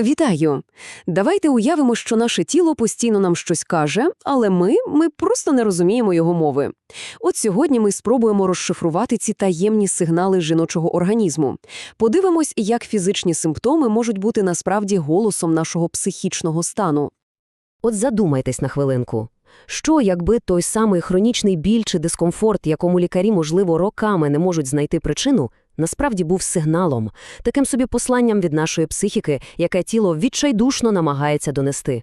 Вітаю! Давайте уявимо, що наше тіло постійно нам щось каже, але ми, ми просто не розуміємо його мови. От сьогодні ми спробуємо розшифрувати ці таємні сигнали жіночого організму. Подивимось, як фізичні симптоми можуть бути насправді голосом нашого психічного стану. От задумайтесь на хвилинку. Що, якби той самий хронічний біль чи дискомфорт, якому лікарі, можливо, роками не можуть знайти причину, насправді був сигналом, таким собі посланням від нашої психіки, яке тіло відчайдушно намагається донести.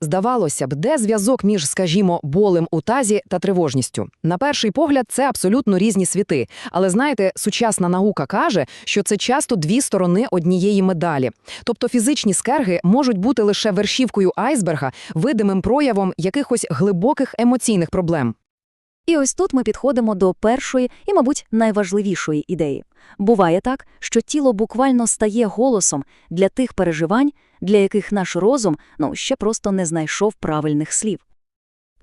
Здавалося б, де зв'язок між, скажімо, болем у тазі та тривожністю? На перший погляд, це абсолютно різні світи. Але знаєте, сучасна наука каже, що це часто дві сторони однієї медалі. Тобто фізичні скерги можуть бути лише вершівкою айсберга, видимим проявом якихось глибоких емоційних проблем. І ось тут ми підходимо до першої і, мабуть, найважливішої ідеї. Буває так, що тіло буквально стає голосом для тих переживань, для яких наш розум ну, ще просто не знайшов правильних слів.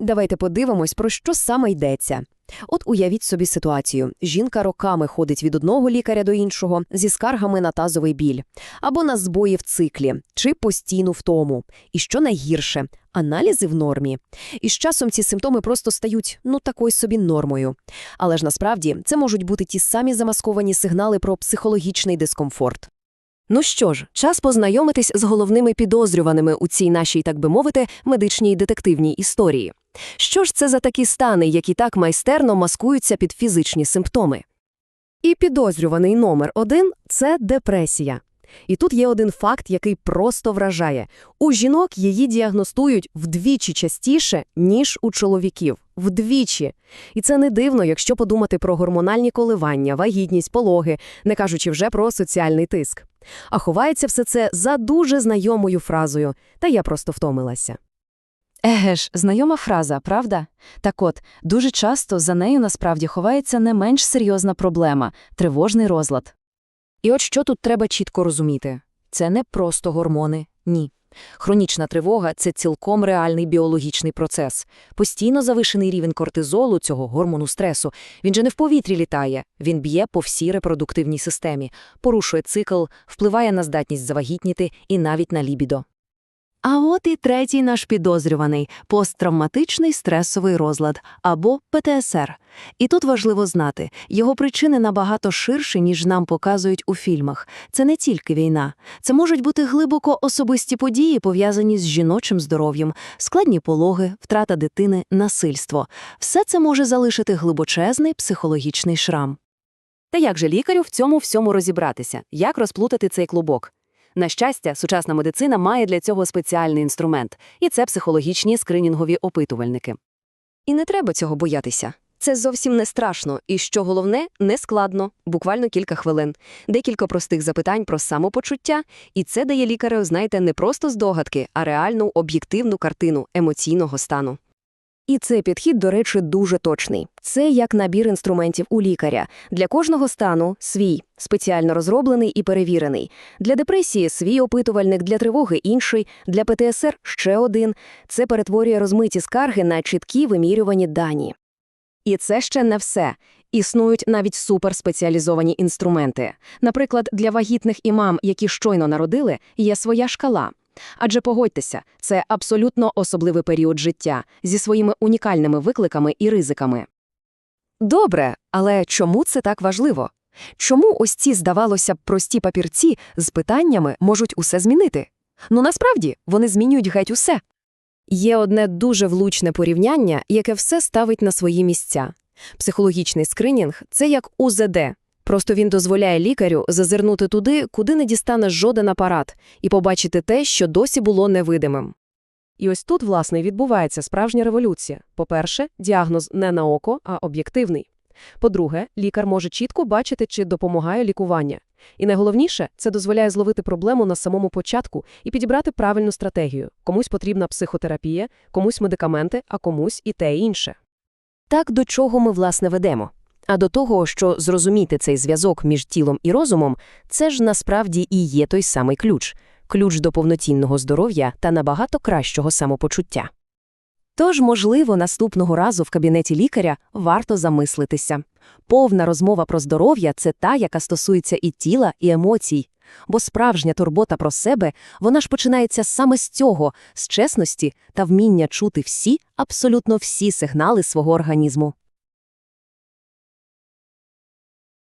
Давайте подивимось, про що саме йдеться. От уявіть собі ситуацію. Жінка роками ходить від одного лікаря до іншого зі скаргами на тазовий біль, або на збої в циклі, чи постійну втому. І що найгірше – аналізи в нормі. І з часом ці симптоми просто стають, ну, такою собі нормою. Але ж насправді це можуть бути ті самі замасковані сигнали про психологічний дискомфорт. Ну що ж, час познайомитись з головними підозрюваними у цій нашій, так би мовити, медичній детективній історії. Що ж це за такі стани, які так майстерно маскуються під фізичні симптоми? І підозрюваний номер один – це депресія. І тут є один факт, який просто вражає. У жінок її діагностують вдвічі частіше, ніж у чоловіків. Вдвічі. І це не дивно, якщо подумати про гормональні коливання, вагітність, пологи, не кажучи вже про соціальний тиск. А ховається все це за дуже знайомою фразою «та я просто втомилася». Еге ж, знайома фраза, правда? Так от, дуже часто за нею насправді ховається не менш серйозна проблема – тривожний розлад. І от що тут треба чітко розуміти. Це не просто гормони, ні. Хронічна тривога – це цілком реальний біологічний процес. Постійно завишений рівень кортизолу, цього гормону стресу, він же не в повітрі літає, він б'є по всій репродуктивній системі, порушує цикл, впливає на здатність завагітніти і навіть на лібідо. А от і третій наш підозрюваний – посттравматичний стресовий розлад, або ПТСР. І тут важливо знати, його причини набагато ширші, ніж нам показують у фільмах. Це не тільки війна. Це можуть бути глибоко особисті події, пов'язані з жіночим здоров'ям, складні пологи, втрата дитини, насильство. Все це може залишити глибочезний психологічний шрам. Та як же лікарю в цьому всьому розібратися? Як розплутати цей клубок? На щастя, сучасна медицина має для цього спеціальний інструмент, і це психологічні скринінгові опитувальники. І не треба цього боятися. Це зовсім не страшно, і що головне, не складно, буквально кілька хвилин, декілька простих запитань про самопочуття, і це дає лікарю, знаєте, не просто здогадки, а реальну об'єктивну картину емоційного стану. І цей підхід, до речі, дуже точний. Це як набір інструментів у лікаря. Для кожного стану свій, спеціально розроблений і перевірений. Для депресії свій опитувальник, для тривоги інший, для ПТСР ще один. Це перетворює розмиті скарги на чіткі вимірювані дані. І це ще не все. Існують навіть суперспеціалізовані інструменти. Наприклад, для вагітних і мам, які щойно народили, є своя шкала. Адже погодьтеся, це абсолютно особливий період життя зі своїми унікальними викликами і ризиками. Добре, але чому це так важливо? Чому ось ці, здавалося б, прості папірці з питаннями можуть усе змінити? Ну насправді вони змінюють геть усе. Є одне дуже влучне порівняння, яке все ставить на свої місця. Психологічний скринінг це як УЗД. Просто він дозволяє лікарю зазирнути туди, куди не дістане жоден апарат, і побачити те, що досі було невидимим. І ось тут, власне, відбувається справжня революція. По-перше, діагноз не на око, а об'єктивний. По-друге, лікар може чітко бачити, чи допомагає лікування. І найголовніше, це дозволяє зловити проблему на самому початку і підібрати правильну стратегію. Комусь потрібна психотерапія, комусь медикаменти, а комусь і те інше. Так до чого ми, власне, ведемо? А до того, що зрозуміти цей зв'язок між тілом і розумом, це ж насправді і є той самий ключ – ключ до повноцінного здоров'я та набагато кращого самопочуття. Тож, можливо, наступного разу в кабінеті лікаря варто замислитися. Повна розмова про здоров'я – це та, яка стосується і тіла, і емоцій. Бо справжня турбота про себе, вона ж починається саме з цього, з чесності та вміння чути всі, абсолютно всі сигнали свого організму.